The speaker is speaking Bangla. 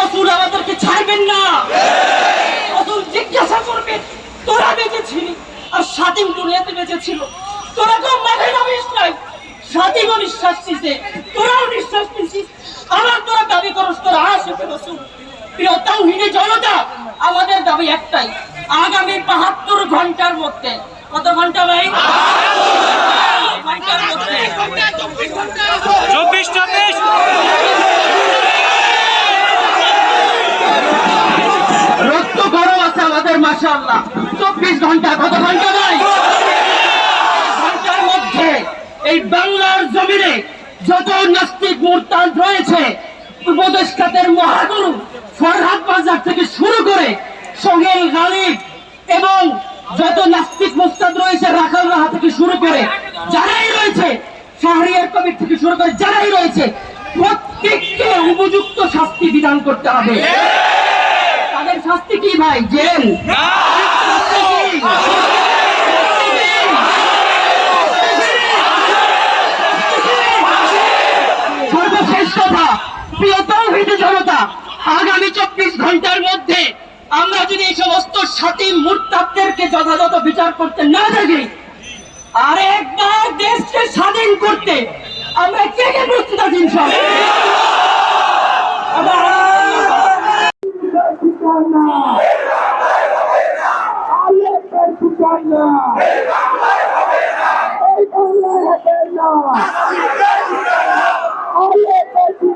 রসুল আমাদেরকে ছাড়বেন না। রসুল জিজ্ঞাসা করবেন তোরা বেঁচেছিলি আর স্বাধীন দুনিয়াতে বেঁচেছিল? তোরা তো মাঠে নামিস নাই। স্বাধীনও নিঃশ্বাস নিছে তোরাও নিঃশ্বাস নিছিস। আবার তোরা দাবি করস তোরা আসবে রসুল। প্রিয় তাওহিদে জনতা আমাদের দাবি একটাই আগামী বাহাত্তর ঘণ্টার মধ্যে কত ঘণ্টা ভাই? চব্বিশ চব্বিশ রক্ত গরম আছে আমাদের মাশাআল্লাহ। চব্বিশ ঘণ্টা কত ঘণ্টা নয় ঘণ্টার মধ্যে এই বাংলার জমিনে যত নাস্তিক মুরতাদ রয়েছে, উপদেষ্টাদের মহাগুরু ফরহাদ বাজার থেকে শুরু করে সোহেল গালিব এবং যত নাস্তিক মুস্তাদ রয়েছে, রাখাল রাহা থেকে শুরু করে যারাই রয়েছে, শাহরিয়ার কবির থেকে শুরু করে যারাই রয়েছে, প্রত্যেককে উপযুক্ত শাস্তি বিধান করতে হবে। তাদের শাস্তি কি ভাই? জেল শাস্তি কি? সর্বশেষ কথা প্রিয় তৌহিদ জনতা আগামী চব্বিশ ঘণ্টার মধ্যে আমরা যদি এই সমস্ত সাথী মুরতাদদেরকে যথাযথ বিচার করতে না থাকি, আর একবার দেশকে স্বাধীন করতে আমরা কে কে প্রস্তুত আছি?